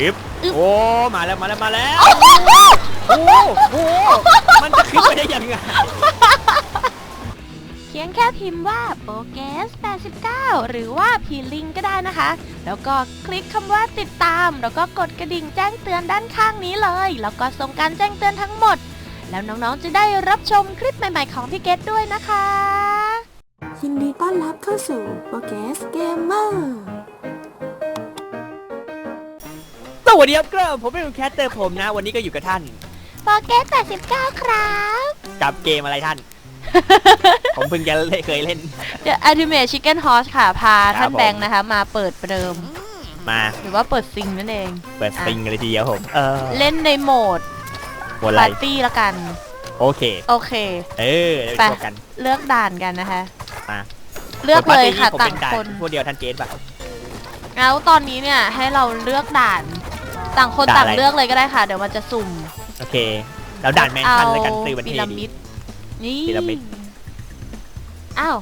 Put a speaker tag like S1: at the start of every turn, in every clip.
S1: อึ๊บ
S2: อึ๊บ
S1: โอ้มาแล้วมาแล้วมาแล้วโอ้โหมันจะขึ้นไปได้ยังไง
S2: เพียงแค่พิมพ์ว่าโปเกส89 หรือว่าพีลิงก็ได้นะคะ แล้วก็คลิกคำว่าติดตาม แล้วก็กดกระดิ่งแจ้งเตือนด้านข้างนี้เลย แล้วก็ส่งการแจ้งเตือนทั้งหมด แล้วน้องๆจะได้รับชมคลิปใหม่ๆของพี่เกดด้วยนะคะ
S3: ยินดีต้อนรับเข้าสู่โปเกสเกมเมอร์
S1: สวัสดีครับเกรมผมเป็นคุณแคทเตอร์ผมนะ วันนี้ก็อยู่กับท่าน
S2: โปเกส89 ครับ
S1: กับเกมอะไรท่าน ผมเพิ่งจะเคยเล่น
S2: The Ultimate Chicken Horse ค่ะ พา
S1: ครั
S2: ท่า
S1: บ
S2: น
S1: ผม
S2: แบงค์นะคะ มาเปิดประเดิม
S1: มา
S2: หรือว่าเปิดซิงนั่นเอง
S1: เปิดสปริงกันเลยทีเดียวผมเออ
S2: เล่นในโหมด
S1: บนอะไร
S2: ปาร์ตี้ละกัน
S1: โอเค
S2: โอเค
S1: เออเดี๋ยว
S2: ไป
S1: ไปกัน
S2: เลือกด่านกันนะคะ
S1: มา
S2: เลือกเลยค่ะ
S1: ผม
S2: ต่า
S1: เป็
S2: ง
S1: นด่า
S2: คน
S1: พวกเดียวท่านเกตป่ะ
S2: แล้วตอนนี้เนี่ยให้เราเลือกด่าน ต่างคน
S1: ด่าน
S2: ต่าง
S1: อะไร
S2: เลือกเลยก็ได้ค่ะ เดี๋ยวมันจะสุ่ม
S1: โอเค แล้วด่านแมนชั่นแล้วกันซื้อบัน
S2: พี
S1: เท
S2: ระ
S1: ดี
S2: มิดนี่
S1: พีระมิด
S2: อ้าว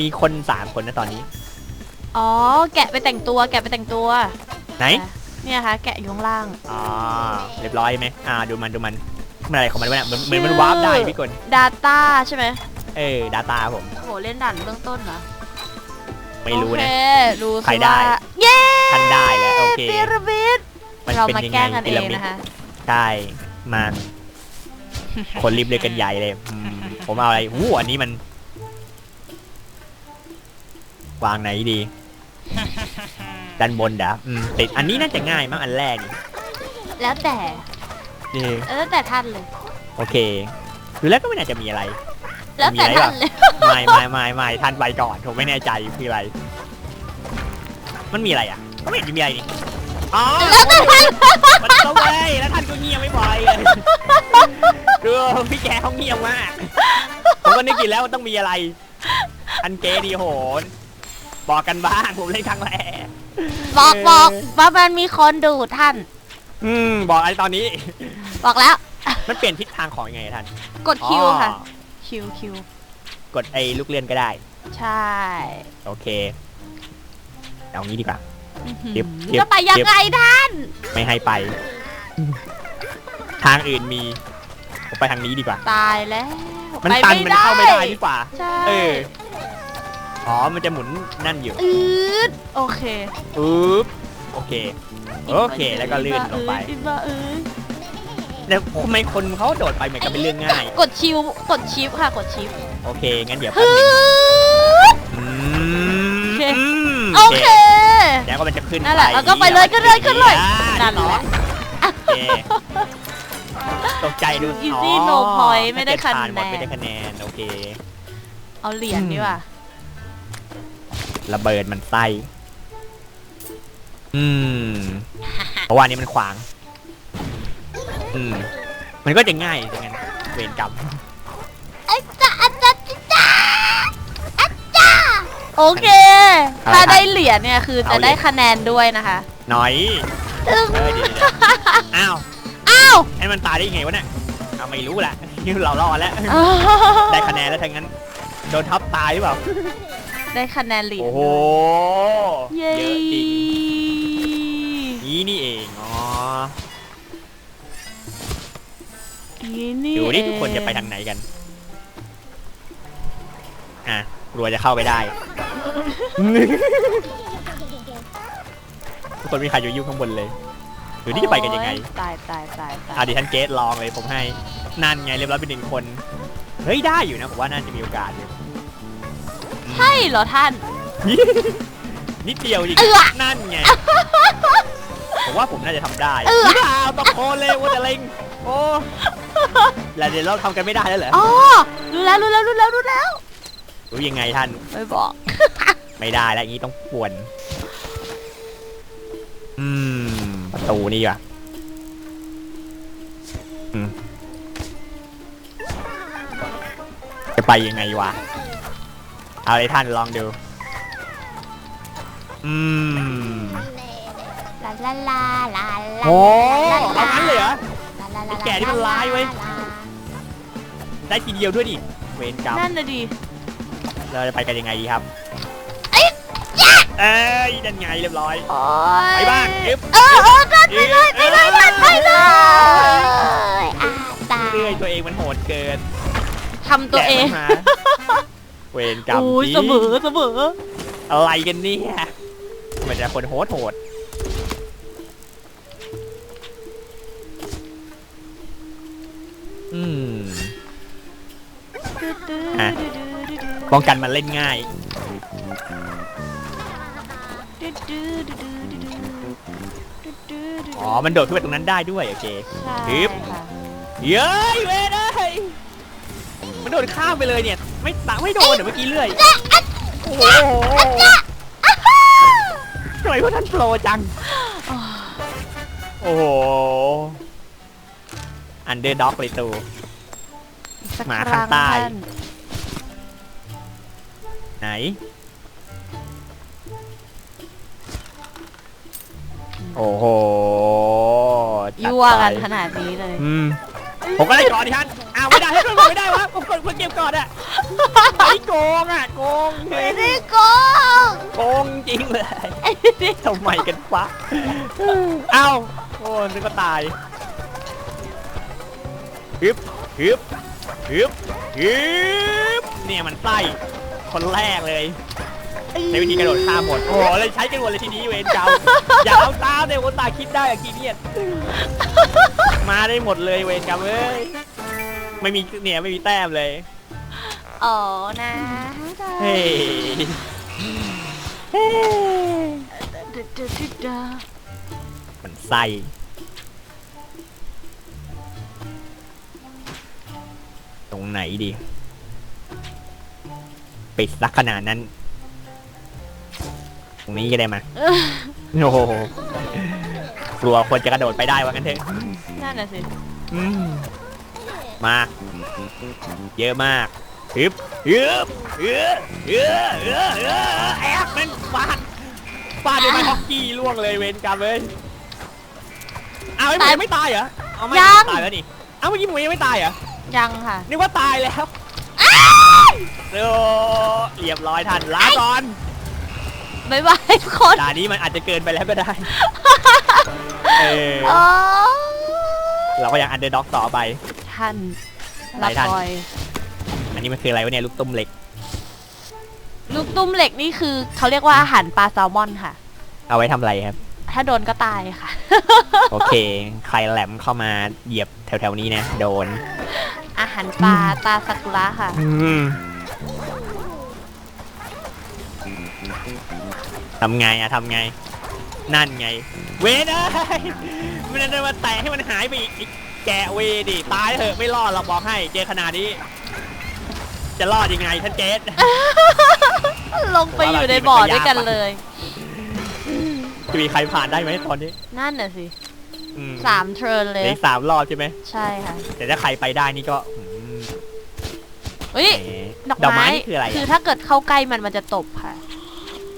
S1: มีคนสามคนนะตอนนี้
S2: อ๋อ แกะไปแต่งตัว แกะไปแต่งตัว
S1: ไหน
S2: เนี่ยค่ะ แกะอยู่ข้างล่าง
S1: อ๋อเรียบร้อยไหมอ่า ดูมันดูมัน มันอะไรของมันวะเนี่ยเหมือนเหมือนมันวาร์ปได้พี่กล
S2: Data ใช่ไหม
S1: เออดาตาผม
S2: โห เล่นด่านเบื้องต้นเหรอ
S1: ไม่รู้
S2: โอเค
S1: นะ
S2: รู้
S1: ใคร
S2: สิ
S1: ได้
S2: ว่าเย้
S1: ท่านได้แล้วโอเค
S2: พีระมิด
S1: มัน
S2: เรา
S1: เป็น
S2: มา
S1: ยัง
S2: แก
S1: ไง
S2: ล้งกัน
S1: พี
S2: เอ
S1: ระ
S2: ง
S1: มิด
S2: นะคะ
S1: ใช่มาคนรีบเลยกันใหญ่เลยอืมผมเอาอะไรวู้อันนี้มัน วางไหนดี ด้านบนเดะอืมติดอันนี้น่าจะง่ายมั้งอันแรกนี่
S2: แล้วแต่
S1: นี่
S2: แล้วแต่ท่านเลย
S1: โอเคคือแล้วก็ไม่น่าจะมีอะไร
S2: แล้วแต่ท่านเลย
S1: ไม่ไม่ไม่ไม่ท่านไปก่อนผมไม่แน่ใจคืออะไร มันมีอะไรอะ ก็ไม่เห็นจะมีอะไรนี่ อ๋อมันก็เว้ยแล้วท่านก็เงียบไม่พอเลยดูพี่แกเขาเงียบมากผมก็นึกกินแล้วว่าต้องมีอะไร อันเกดีโหนบอกกันบ้างผมเล่นครั้งแรก
S2: บอกบอกว่ามันมีคนดูท่าน
S1: อืมบอกอะไรตอนนี้
S2: บอกแล้ว
S1: มันเปลี่ยนทิศทางของยังไงท่าน
S2: กดคิวค่ะ
S1: อ๋อ
S2: คิวคิว
S1: กดไอ้ลูกเลื่อนก็ได้
S2: ใช่
S1: โอเคเอางี้ดีกว่า
S2: อื้อหือ
S1: เก็บเก็บ
S2: จะไปยังไงท่าน
S1: ไม่ให้ไป ทางอื่นมีผมไปทางนี้ดีกว่า
S2: ตายแล้ว
S1: มัน
S2: ไป
S1: ตันมันเข้าไม่ได้ดีกว่า
S2: ใช่
S1: เอออ๋อมันจะหมุนนั่นอยู่
S2: อืดโอเค
S1: ปึ๊บโอเค โอเค แล้วก็ลื่นลงไป
S2: อีบ้าเอ้ย
S1: แล้วทำไมคนเขาโดดไปเหมือนกับเป็นเรื่องง่าย
S2: กดชิวกดชิปค่ะ กดชิป
S1: โอเค งั้นเดี๋ยว
S2: ฮึ
S1: แป๊บนึง
S2: ด
S1: อืม
S2: โอเค
S1: อืม
S2: โอเค
S1: แล้วก็มันจะขึ้น
S2: นั่นแหละ
S1: ไป
S2: แล้วก็ไปเลยขึ้นเลยขึ้นเลย
S1: อ่า
S2: นั่นแหละ
S1: โอเคตกใจดู
S2: Easy
S1: อ๋อ
S2: no point ไม่ได้
S1: ถ้าเกิผ่า
S2: คะแนน
S1: หมดไม่ได้คะแนน โอเค
S2: เอาเหรียญดีกว่า
S1: ระเบิดมันไส้อืม เพราะว่าอันนี้มันขวาง อืม มันก็จะง่ายอย่างนั้นเวรกรรม
S2: โอเค
S1: อะไร
S2: ถ้า
S1: ครับ
S2: ได้เหรียญเนี่ยคือจะ
S1: เอาเหรียญ
S2: ได้คะแนนด้วยนะคะ
S1: หน่อยเออเดี๋ยวเดี๋ยวอ้าว
S2: อ้าว
S1: ให้มันตายได้ยังไงวะเนี่ยเอาไม่รู้แหละนี่เรารอดแล้ว ได้คะแนนแล้วทั้งนั้น โดนทับตายหรือเปล่า
S2: ได้คะแนนเหรียญ
S1: โอ้โห
S2: เย้
S1: เยอะจริง นี่นี่เอง อ๋อ
S2: นี่
S1: ดูนี่
S2: เอง
S1: ทุกคนจะไปทางไหนกัน อะกลัวจะเข้าไปได้ ทุกคนมีใครอยู่ยุ่งข้างบนเลยดูนี่จะไปกันยังไง
S2: โอ๊ตายตายตายตาย
S1: อะดิฉันเกสลองเลยผมให้นั่นไงเรียบร้อยเป็นหนึ่งคน เฮ้ยได้อยู่นะผมว่าน่าจะมีโอกาสอยู่
S2: ใช่เหรอท่าน
S1: นิดเดียวจริง
S2: เอื้อ
S1: นั่นไง ผมว่าผมน่าจะทำได้
S2: เอื้อ
S1: หรือเปล่าตะโกนเลยว่าจะเล็งโอ้แล้วเดี๋ยวเราทำกันไม่ได้แล้วเหรอ
S2: อ๋อรู้แล้วรู้แล้วรู้แล้วรู้แล้ว
S1: รู้ยังไงท่าน
S2: ไม่บอก
S1: ไม่ได้แล้วอย่างนี้ต้องป่วน อืม ประตูนี่ว่ะอืมจะไปยังไงวะ เอาเลยท่านลองดู อืม
S2: ลาลาลาลาลา
S1: โอ้เอางั้นเลยเหรอ
S2: ลาลาลา
S1: ไอ้แก่นี่มันร้ายเว้ย ได้ทีเดียวด้วยดิ เวรกรรม
S2: นั่นน่ะดิ
S1: เราจะไปกันยังไงดีครับ
S2: เอ้ยยะ
S1: เอ้ยนั่นไงเรียบร้อย
S2: โอ้ย
S1: ไปบ้านอึ๊บ
S2: เออเออท่านไปเลยไปเลยท่านไปเลยอ่าตาย
S1: เรื่อยตัวเองมันโหดเกิน
S2: ทำตัวเอง
S1: แกะมันมาเวรกรรม
S2: โอ้ย
S1: จริง
S2: เสมอเสมอ
S1: อะไรกันเนี่ยมันจะคนโหดโหดอืม อะ ป้องกันมันเล่นง่าย อ๋อ มันโดดขึ้นไปตรงนั้นได้ด้วย โอเค
S2: ใช่
S1: ฮึบ
S2: ค่ะ
S1: เย้ยเว้ยได้ยมันโดดข้ามไปเลยเนี่ย ไม่ตะไม่โดนเดี๋ยวเมื่อกี้เลื่อย โอ้โหทำไมพวกท่านโปรจัง โอ้โห อันเดอร์ด็อกเลยตู
S2: สัก
S1: หมา
S2: ครั้
S1: ข้างใต้
S2: ท่น
S1: ไหน โอ้โหจัด
S2: ยั่วกัน
S1: ไป
S2: ขนาดนี้เลย
S1: อืม ผมก็ได้ก่อนดิท่านอ้าวไม่ได้ให้ผมไม่ได้วะผมกดเก็บก่อนอะไอ้โกงอะโกง
S2: ไม่ได้โกง
S1: โกงจริงเลยทำไมกันวะเอ้าโอ้นึกว่าตายฮึบฮึบฮึบฮึบเนี่ยมันไส้ คนแรกเลยในวิธีกระโดดข้ามหมดโอ้โหเลยใช้กันหมดเลยทีนี้เวนเจ้าอย่าเอาตามเดี๋ยวคนตายคิดได้อะกีเนียนมาได้หมดเลยเวนกรรมเอ้ยไม่มีเนี่ยไม่มีแต้มเลย
S2: อ๋อนะ
S1: เฮ้ยเฮ้ยมันไส้ตรงไหนดี ปิดสักขนาดนั้น ตรงนี้ก็ได้มาโอ้โหกลัวคนจะกระโดดไปได้ว่ากันเถอะ
S2: นั่นน่ะสิ
S1: อืมมา เยอะมากฮึบฮึบฮึบฮึบฮึบฮึบแอบมันฟาดฟาดด้วยไม้ฮอกกี้ล่วงเลยเวนกรรมเลยอ้าวไอ้หมูยังไม่ตายเหรอเอาไม่ตายแล้วนี่อ้าวเมื่อกี้หมูยังไม่ตายเหรอ
S2: ยังค่ะ
S1: นึกว่าตายแล้ว โอ้เรียบร้อยทันลาก่อน
S2: บ๊ายบายทุกคน
S1: ด่านนี้มันอาจจะเกินไปแล้วก็ได้เออ
S2: โอ้
S1: เราก็ยังอันเดอร์ด็อกต่อไป
S2: ท่าน
S1: ไหน
S2: รับ
S1: ท่าน
S2: คอย
S1: อันนี้มันคืออะไรวะเนี่ยลูกตุ้มเหล็ก
S2: ลูกตุ้มเหล็กนี่คือเขาเรียกว่าอาหารปลาแซลมอนค่ะ
S1: เอาไว้ทำอะไรครับ
S2: ถ้าโดนก็ตายค่ะ
S1: โอเค ใครแหลมเข้ามาเหยียบแถวๆนี้นะ โดน
S2: อาหารปลาตาซากุระค่ะ
S1: ทำไงอะทำไง นั่นไง เวรเอ้ยมันจะมาแตะให้มันหายไปอีกไอ้แกะเวดิ ตายเถอะไม่รอดเราบอกให้ เจอขนาดนี้ จะรอดยังไงท่านเจส
S2: ลงไปอยู่ในบ่อด้วยกันเลย
S1: จะมีใครผ่านได้ไหมตอนนี้
S2: นั่นน่ะสิ
S1: อืม
S2: สามเทิร์นเลย
S1: เหลืออีกสามรอบใช่ไหม
S2: ใช่ค่ะ
S1: แต่ถ้าใครไปได้นี่ก็อืม
S2: เฮ้ย
S1: แหม
S2: ดอก
S1: ดอกไม้
S2: ไม้
S1: นี่คืออะไร
S2: คือ
S1: อะ
S2: ถ้าเกิดเข้าใกล้มันมันจะตบค่ะ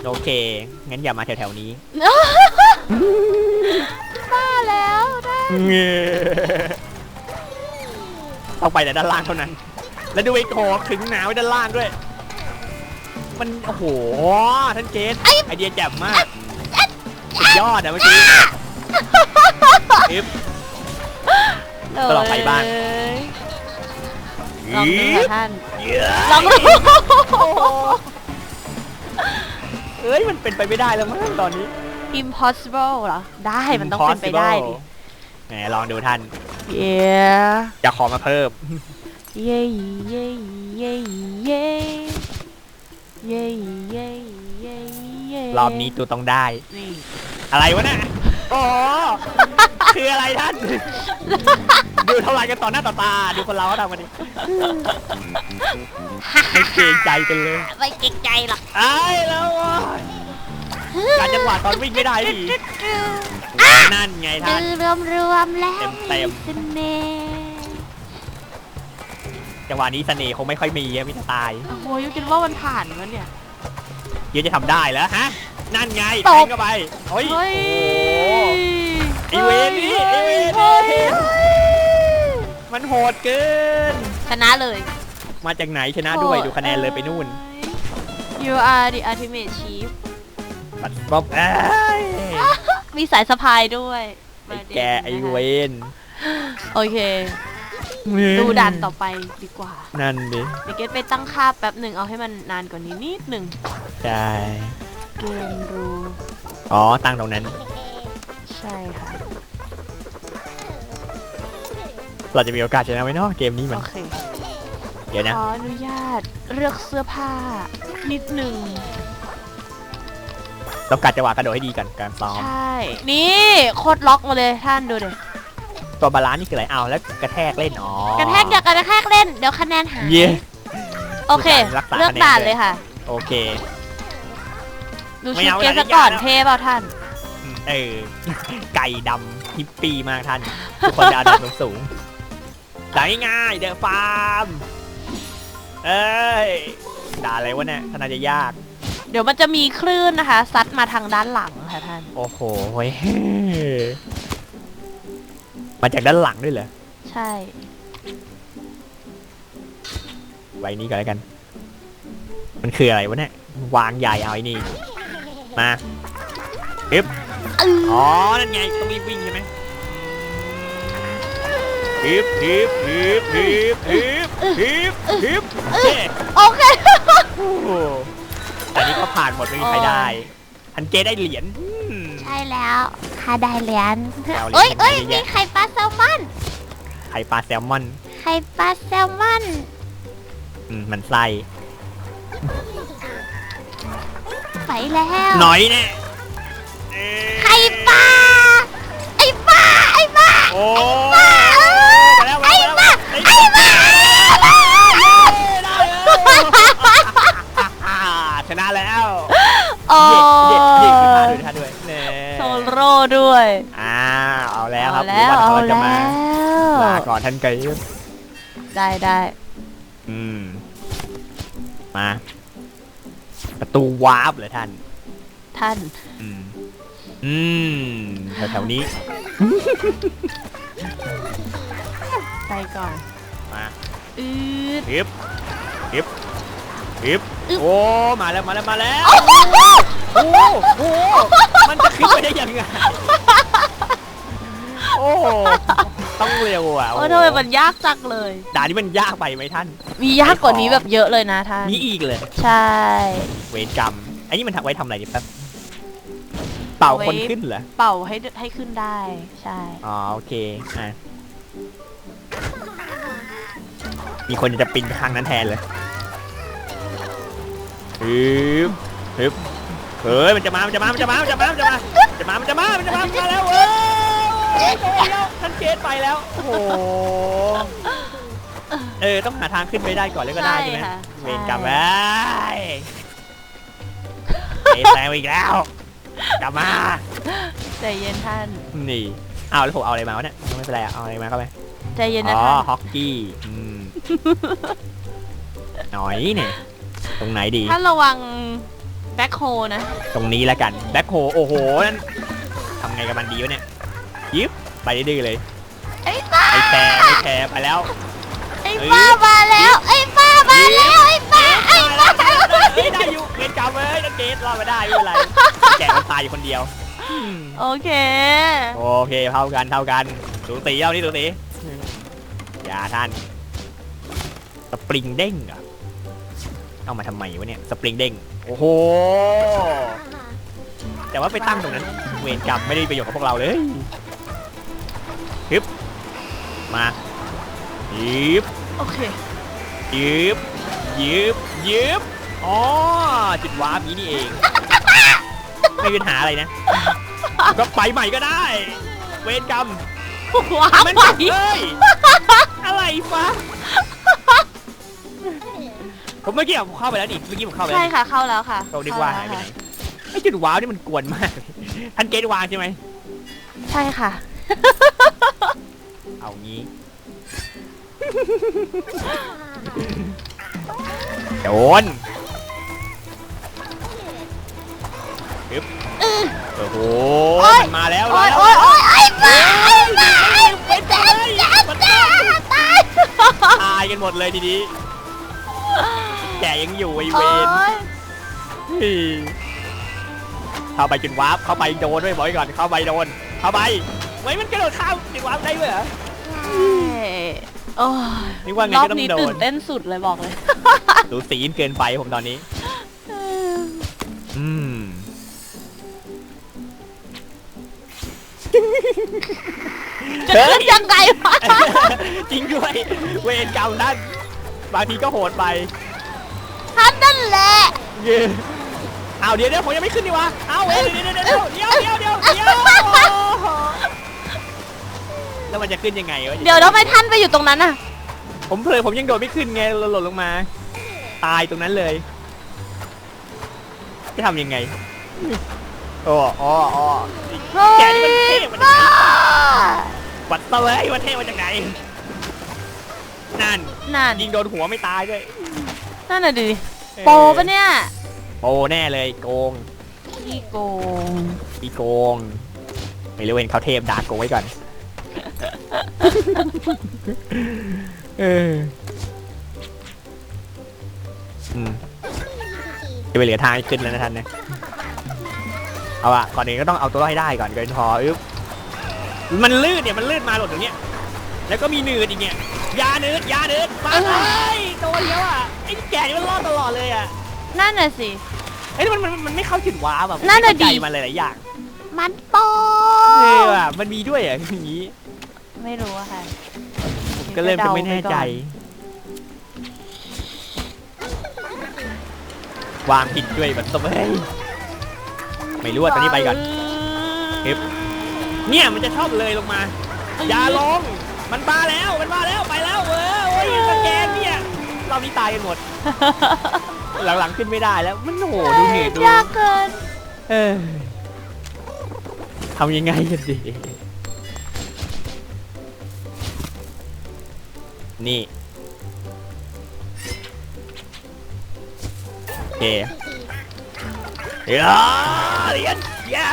S1: โอเค งั้นอย่ามาแถวๆนี้
S2: บ้าแล้วได้
S1: ต้องไปแต่ด้านล่างเท่านั้น แล้วดูไอ้โขถึงหนาวไว้ด้านล่างด้วย มัน โอ้โห ท่านเกสไอเดียแจ่มมาก สุดยอดอะเมื่อกี้อึ๊บก็ลองไปบ้าง
S2: เลยลองดูค่ะท่าน
S1: เย้ย
S2: ลองดู
S1: เอ้ยมันเป็นไปไม่ได้แล้วมั้งตอนนี้
S2: impossible เหรอ ได้มันต้องเป็นไปได้ดิ
S1: แหมลองดูท่าน
S2: yeah
S1: จะขอมาเพิ่ม
S2: เย้เย้เย้ เย้เย้เย้เย้เย้
S1: รอบนี้ตูต้องได้
S2: นี่
S1: อะไรวะเนี่ยโอ้โหคืออะไรท่าน ดูเท่าไหร่กันต่อหน้าต่อตา ดูคนเราเขาทำกันดิไม่เกรงใจกันเลย
S2: ไม่เก่งใจหรอก
S1: ไอ้แล้วโว้ยการจังหวะตอนวิ่งไม่ได้ดินั่นไงท่าน
S2: รวมรวมๆแล้ว
S1: เต็ม
S2: เสน่ห์
S1: จังหวะนี้เสน่ห์คงไม่ค่อยมีอะมิจะตาย
S2: โอ้โหยูคิดว่ามันผ่านวะเนี่ย
S1: เยอะจะทำได้แล้วฮะ นั่นไง
S2: ต
S1: แท
S2: บ
S1: งเข้าไปโอ้ย
S2: เฮ้ย
S1: ไอ้เวรนี่ไอ้เวรนี่
S2: เฮ้ย
S1: มันโหดเกิน
S2: ชนะเลย
S1: มาจากไหนชนะด้วยดูคะแนนเลยไปนู่น
S2: You are the ultimate chief
S1: ปัดบ๊อบเอ้ย
S2: มีสายสะพายด้วย
S1: ไอ้แกไอ้เวน
S2: โอเค ดูด่านต่อไปดีกว่า
S1: นั่นดิ
S2: เดี๋ยวเกตไปตั้งค่าแป๊บหนึ่งเอาให้มันนานกว่านี้นิดหนึ่ง
S1: ใช่
S2: เกมรู
S1: อ๋อตั้งตรงนั้น
S2: ใช่ค่ะ
S1: เราจะมีโอกาสชนะไหมเนาะเกมนี้มัน
S2: โอเค
S1: เดี๋ยวนะ
S2: ขออนุญาตเลือกเสื้อผ้า นิดหนึ่ง
S1: ต้องการจังหวะกระโดดให้ดีกันการซ้อม
S2: ใช่ นี่โคตรล็อกมาเลยท่านดูเดี๋ย
S1: ตัวบาลานซ์นี่คืออะไรเอาแล้วกระแทกเล่นอ๋อก
S2: ระแทกอย่ากระแทกเล่นเดี๋ยวคะแนนหาย
S1: เย่
S2: โอเค
S1: รักษา
S2: เลือก
S1: คะแนน
S2: ด่าน
S1: ด้วย
S2: เลยค่ะ
S1: โอเค
S2: ดู
S1: ไม่
S2: ชุด
S1: เอา
S2: เกม
S1: แล้ว
S2: ซะก่อน
S1: อย่าแล้ว
S2: เท่เปล่าท่าน
S1: อืมเออ ไก่ดำฮิปปี้มากท่าน ทุกคนจะเอาดำสูงๆด่าง่ายๆเดอะฟาร์ม เอ้ย ด่าอะไรวะเนี่ยท่านาจะยาก
S2: เดี๋ยวมันจะมีคลื่นนะคะ ซัดมาทางด้านหลังค่ะท่าน
S1: โอ้โหเฮ้ย มาจากด้านหลังด้วยเหรอ
S2: ใช่
S1: ไว้นี้ก่อนแล้วกัน มันคืออะไรวะเนี่ย วางใหญ่เอาไอ้นี่ มาอึ๊บ
S2: อื้อ
S1: อ๋อ นั่นไงต้องรีบวิ่งใช่ไหมฮึบฮึบฮึบฮึบฮึบฮึบฮึบโอเค
S2: โอเค
S1: โอ้โหแต่นี้ก็ผ่านหมดไม่มีใครได้ อันเจได้เหรียญอืม
S2: ใช่แล้ว ค่าได้เหรียญ
S1: เอาเหรียญ
S2: เอ้ยเอ้ย
S1: เยอะแยะ
S2: มีไข่ปลาแซลมอน
S1: ไข่ปลาแซลมอน
S2: ไข่ปลาแซลมอน
S1: อืมมันไส้
S2: ไปแล้ว
S1: หน่อยแน่เอ้ย
S2: ไข่ปลาไอ้ปลาไอ้ปลา
S1: โอ้
S2: ไอ้ปลา
S1: มาแล้ว
S2: ไอ้
S1: มา
S2: ปลา
S1: แล้ว
S2: ไอ้ปลา
S1: อ่าชนะแล้ว
S2: โอ้
S1: เย่เย่เย่คือท่าด้วยท่าด้วยเน่
S2: โซโล่ด้วย
S1: อ่าเอาแล้วครับ
S2: แล้ว
S1: รู้
S2: เอา
S1: ว่าเขาจะ
S2: แล้
S1: มาวลาก่อนท่านไกด์
S2: ได้ได้
S1: อืมมา ประตูวาร์ปเลยท่าน
S2: ท่าน
S1: อืมอืมแถวๆนี้
S2: ไปก่อน
S1: มา
S2: อืด
S1: ฮึบฮึบ ฮึบ
S2: อึ๊บ
S1: โอ้มาแล้วมาแล้วมาแล้วโอ้โหมันจะขึ้นไปได้ยังไงโอ้โหต้องเร็วอะ
S2: โอ้ทำไมมันยากจังเลย
S1: ด่านนี้มันยากไปไหมท่าน
S2: มียากกว่านี้แบบเยอะเลยนะท่าน
S1: มีอีกเลย
S2: ใช่
S1: เวรกรรมไอ้นี่มันทำไว้ทำอะไรนี่แป๊บเป่า
S2: เอาไว้
S1: คนขึ้นเหรอ
S2: เป่าให้ให้ขึ้นได้ใช่
S1: อ๋อโอเคอะมีคนจะปีนไปข้างนั้นแทนเลย ฮึบฮึบเฮ้ยมันจะมา มันจะมา มันจะมา มันจะมา มันจะมา จะมา มันจะมา มันจะมา มาแล้วเว้วท่านเคสไปแล้ว โอ้โห เออต้องหาทางขึ้นไปได้ก่อนแล้วก็ได้ใช่ไหมเวรกลั
S2: บไว้
S1: อ้แซงอีกแล้วกลับมา
S2: ใจเย็นท่าน
S1: นี่เอ้าวแล้วผมเอาอะไรมาเนี่ย ไม่เป็นไรเอาอะไรมาเข้าไป
S2: ใจเย็นนะ
S1: อ๋อ
S2: ท่าน
S1: ฮอกกี้อืม หน่อยเนี่ย ตรงไหนดี
S2: ท่านระวังแบ็คโฮนะ
S1: ตรงนี้แล้วกัน แบ็คโฮโอ้โห นั่นทำไงกับมันดีวะเนี่ย ยิบไปดื้อๆเลย
S2: ไอ้ป้า
S1: ไอ้แคร์ไอ้แคร์ไปแล้ว
S2: ไอ้ป้ามาแล้ว ไอ้ป้ามาแล้ว ไอ้ป้า ไอ้ป้า
S1: เฮ้ยได้อยู่เวรกรรมเลยนักเกตรอดมาได้ไม่เป็นไรแกะมันตายอยู่คนเดียวอืม
S2: โอเค
S1: โอเคเท่ากันเท่ากันสูสีเอานี่สูสีอย่าท่านสปริงเด้งเหรอ เอามาทำไมวะเนี่ยสปริงเด้งโอ้โห แต่ว่าไปตั้งตรงนั้นเวรกรรมไม่ได้ประโยชน์กับพวกเราเลยฮึบมายิบ
S2: โอเค
S1: ยิบยิบยิบอ๋อจุดวาร์ปนี้นี่เอง ไม่มีปัญหาอะไรนะ ก็ไปใหม่ก็ได้ เวรกรรม
S2: ว้า
S1: มัน
S2: ไป
S1: เฮ้ยอะไรฟะ ผมเมื่อกี้ผมเข้าไปแล้วนี่เมื่อกี้ผมเข้าไปแล้
S2: ใช่
S1: วนี่
S2: ค่ะเข้าแล้วค่ะ
S1: เรานึกว่าหายไปไหนไอ้จุดว้าวนี่มันกวนมาก ท่านเกตวางใช่ไหม
S2: ใช่ค่ะ
S1: เอางี้ โดนฮึบโอ้โห
S2: โอ๊ย
S1: มันมาแล้ว
S2: โอ้ย
S1: มา
S2: โอ้ย
S1: แล้ว
S2: โอ้ยไอ้ป้าไอ้ป้าไอ้ป้า
S1: เป็น
S2: จ้า
S1: ไป
S2: จ้า
S1: เลย
S2: จ้าตาย
S1: ตายกันหมดเลยทีนี้ แกยังอยู่ไอ
S2: โอ้
S1: เวน
S2: ย
S1: เฮ้ยทเข้าไปจุดวาร์ปเข้าไปโดนด้วยบอกไว้ก่อนเข้าไปโดน เข้าไปไว้ยมันกระโดดข้ามจุดวาร์ปได้ด้วยเหรอ
S2: โอ้ย
S1: นี่ว่าไง
S2: รอบ
S1: ก็ต้อง
S2: นี้
S1: โด
S2: ตื่
S1: น
S2: นเต้นสุดเลยบอกเลย
S1: สูสีเกินไปผมตอนนี้ อืม
S2: จะขึ้นยังไงวะ
S1: จริงด้วย เวรกรรมท่านบางทีก็โหดไป
S2: ท่านนั่นแหละ
S1: เย้เอาวเดี๋ยวเดี๋ยวผมยังไม่ขึ้นดีวะเอาเว้ยเดี๋ยวเดี๋ยวเดี๋ยวเดี๋ยวเดี๋ยวเดี๋ยวเดี๋ยวแล้วมันจะขึ้นยังไงวะ
S2: เดี๋ยวทำไมท่านไปอยู่ตรงนั้นอะ
S1: ผมเพลอผมยังโดดไม่ขึ้นไงหล่นลงมา ตายตรงนั้นเลยจะทำยังไงโอ้อ๋ออ๋อ
S2: เฮ้
S1: แก
S2: ย
S1: นี่มันเท่มันจะ
S2: บ้า
S1: วัดเตยว่าเท่มาจากไหนนั่น
S2: นั่น
S1: ยิงโดนหัวไม่ตายด้วย
S2: นั่นน่ะดิโปปะเนี่ย
S1: โปแน่เลยโกง
S2: พี่โกง
S1: อีโกงไม่รู้เห็นเขาเทพด่าโกงไว้ก่อน เอออืมจะไปเหลือทางให้ขึ้นแล้วนะท่านนะเอาอะก่อนอื่นก็ต้องเอาตัวรอดให้ได้ก่อนเกินพออึ๊บมันลื่นเนี่ยมันลื่นมาหล่นตรงเนี้ยแล้วก็มีหนืดอีกเนี่ยยาหนืดยาหนืดมาเลยตัวเดียวอะไอ้แก่นี่มันรอดตลอดเลยอะ
S2: นั่นน่ะสิ
S1: ไอ้ยมันมันมันไม่เข้าจุดว้าแบบ
S2: นั่นน่ะดิ
S1: มันหลายๆอย่าง
S2: มันโป
S1: เออว่ะมันมีด้วยอะอย่างนี้
S2: ไม่รู้อะค่ะ
S1: ก็เริ่มจะไม่แน่ใจ วางผิดด้วยแบบเฮ้ยไม่รู้อะตอนนี้ไปก่อนเฮ้ยเนี่ยมันจะชอบเลยลงมา อย่าลงมันมาแล้วมันมาแล้วไปแล้วเออโอ้ยสแกนเนี่ย เรานี่ตายกันหมด หลังๆขึ้นไม่ได้แล้วมันโอ้โหดูเหนื่อยดู
S2: ยากเกิน
S1: เออทำยังไงกันดี นี่โอเคเดี๋ยวเรียนอย่า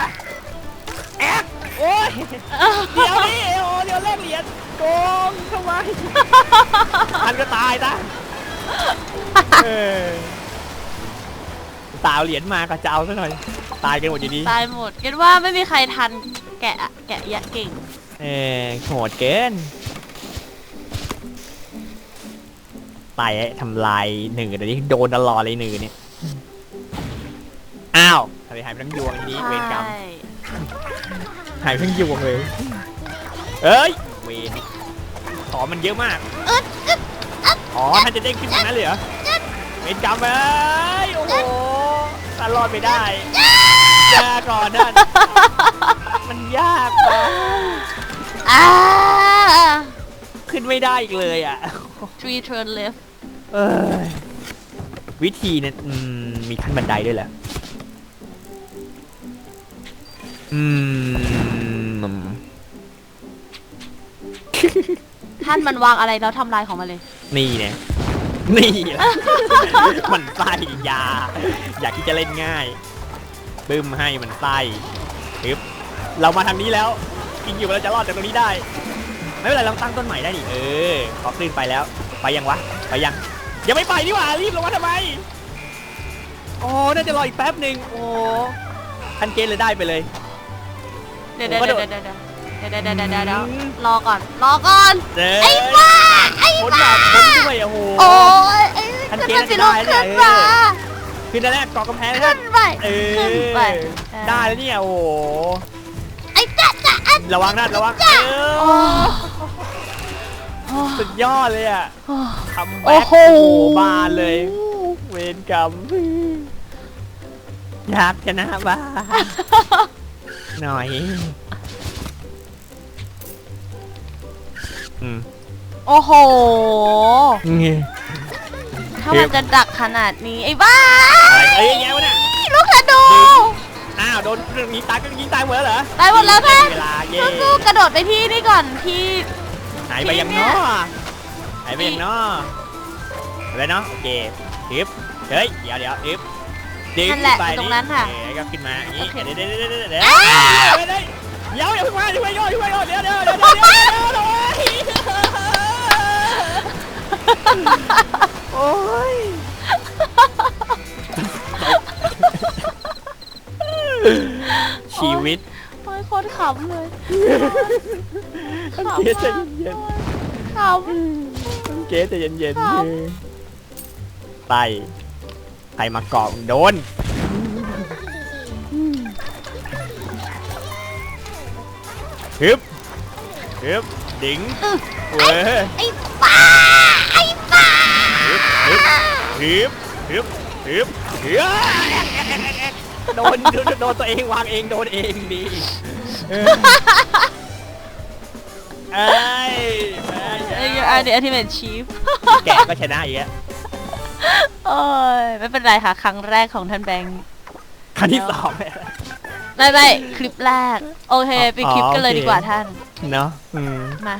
S1: แอกโอ้ยเดี๋ยวนี่โอ้เดี๋ยวเล่นเหรียญโกงทำไม ทันก็ตายซะ เออตาเอาเหรียญมาก็จะเอาซะหน่อย ตายกันหมดอยู่ดี
S2: ตายหมดคิดว่าไม่มีใครทันแกะอะแกะยะเก่ง
S1: เออโหดเกินไปทำลายหนึ่งเดี๋ยวนี้โดนตลอดเลยหนึ่งเนี่ย อ้าวทำไมหายไปทั้งยวงทีนี้เวรกรรม
S2: ใช่
S1: หายไปทั้งยวงเลย เอ้ย เวรขอมันเยอะมากอ๋ อท่านจะเด้งขึ้นตรงนั้นเลยเหรอเวรกรรมเอ้ยโอ้โหตลอดไม่ได้ยากก่อนนั่นมันยากอะ
S2: อ่า
S1: ขึ้นไม่ได้อีกเลยอะ
S2: three turn left
S1: เออวิธีเนี่ยอืมมีขั้นบันไดด้วยเหรออืม
S2: ท่านมันวางอะไรแล้วทำลายของมันเลย
S1: นี่เนี่ยนี่แหละมันไส้ยา อยากที่จะเล่นง่ายบึ้มให้มันไส้ปึ๊บเรามาทางนี้แล้วกินอยู่เราจะรอดจากตรงนี้ได้ ไม่เป็นไรเราตั้งต้นใหม่ได้ดิเออขอคลื่นไปแล้ว ไปยังวะไปยังยังไม่ไปนี่หว่ารีบลงมาทำไมโอ้น่าจะรออีกแป๊บหนึ่งโอ้ทันเกณฑ์เลยได้ไปเลย
S2: เดี๋ยวเดี๋ยว
S1: ผมก็
S2: เดี๋ยว
S1: โด
S2: เดี๋ยว
S1: ด
S2: เดี๋ยวเดี๋ยวเดี๋ยวเดี๋ยวเดี๋ยว
S1: อืม
S2: รอก่อน รอก่อน
S1: เด้อ
S2: ไอ้บ้า ไอ้
S1: คน
S2: บ้า
S1: แบบคนด้วยโอ้โห
S2: โอ้ยไอ้
S1: ทัน
S2: ขึ้น
S1: เกณฑ์
S2: มาสิ
S1: ได้
S2: ลูก
S1: ได้
S2: ขึ้น
S1: เอ
S2: มา
S1: อขึ้นได้แรกเกาะกำแพง
S2: ขึ้
S1: ท่าน
S2: นไป
S1: เออ
S2: ขึ้นไป
S1: ได้แล้วเนี่ยโอ้โห
S2: ไอ้จ๊ะจ๊ะอะ
S1: ระวังนะระวังเอ
S2: โอ้
S1: อสุดยอดเลยอะ
S2: โอ้
S1: ทำ
S2: โอ้
S1: แบ็ค
S2: โห
S1: โอ้โหบานเลย เวรกรรมอยากชนะบ้างหน่อย อืม
S2: โอ้โห
S1: นี่
S2: ถ้ามันจะดักขนาดนี้ไอ้บ้า
S1: อะไรเอ้ยแย่วะเนี่ย
S2: ลูกธนู
S1: อ้าวโดนยิงตายก็ยิงตายหมดแล้วเหรอ
S2: ตายหมดแล้วท่าน
S1: เวลาเย่
S2: สู้ๆกระโดดไปที่นี่ก่อนที่
S1: หายไปยัง
S2: เนี่
S1: เนาะ
S2: ย
S1: หายไปยังเนาะอะไรเนาะโอเคทิปเฮ้ยเดี๋ยวเดี๋ยวทิปดึง
S2: นั่นแหละ
S1: ไป
S2: ตรงนั้นค่ะ
S1: โอเก็ขึ้นมาอย่างนี้
S2: โอเค
S1: เดี๋ยวเดี๋ยวเดี๋ยวเดี๋ยว เดี๋ยว
S2: อ้า
S1: เดี๋ยวเดี๋ยวเดี๋ยวอย่าเพิ่งมาอย่าเพิ่งโยนอย่าเพิ่งโยนเดี๋ยวเดี๋ยวเดี๋ยวเดี๋ยวเดี๋ยวเดี๋ยวเดี๋ยวโอ้ยชีวิต
S2: โอ้ยโคตรขำเลย
S1: ต้น
S2: ขำ
S1: เกสใจ
S2: มาก
S1: เย็น
S2: ข
S1: ๆต้นเกสใจเย็น
S2: ครับ
S1: ๆไปใครมาเกาะโดน ฮึบฮึบดิงเว้ยำ
S2: ไอ้ป้าไอ้ป้า
S1: ฮึบฮึบฮึบฮึบฮึบฮึบโดนโดนโดนตัวเองวางเองโดนเองดีเออเอ้ย
S2: ไอ้อันนี้อันที่เป็นชีฟ
S1: แกก็ชนะอีกแล้ว
S2: โอ้ยไม่เป็นไรค่ะ ครั้งแรกของท่านแบงค์
S1: ครั้งที่สองเนี่ย
S2: ไม่ไม่คลิปแรก โอเค
S1: อ๋อ
S2: ไปคลิปกันเลย
S1: โอเค
S2: ดีกว่าท่าน
S1: เนาะอืม
S2: มา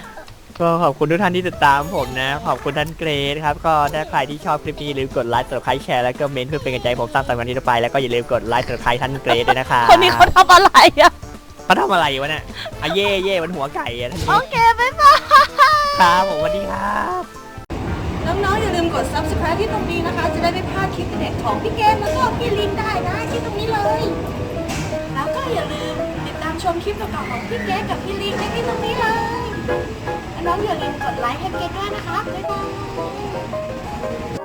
S1: ก็ขอบคุณทุกท่านที่ติดตามผมนะ ขอบคุณท่านเกรดครับ ก็ถ้าใครที่ชอบคลิปนี้อย่าลืมกดไลค์กดไลค์แชร์แล้วก็เมนต์เพื่อเป็นกำลังใจให้ผมสร้างสรรค์วันนี้ต่อไป แล้วก็อย่าลืมกดไลค์กดไลค์ท่านเกรดด้วยนะคะ
S2: คนนี้เขาทำอะไรอะ
S1: เขาทำอะไรวะเนี่ยอะเย่เย่มันหัวไก่อะท่าน
S2: โอ
S1: นี้
S2: เคบ๊ายบาย
S1: ครับผมสวัสดีครับ
S3: น้องๆอย่าลืมกด subscribe ที่ตรงนี้นะคะ จะได้ไม่พลาดคลิปเด็ดของพี่เกมแล้วก็พี่ลินได้นะที่ตรงนี้เลย แล้วก็อย่าลืมติดตามชมคลิปเก่อๆของพี่เก๊กับพี่ลิงได้ที่ตรงนี้เลยและน้องอย่าลืมกดไลค์ให้เก๊ด้วยนะคะบ๊ายบาย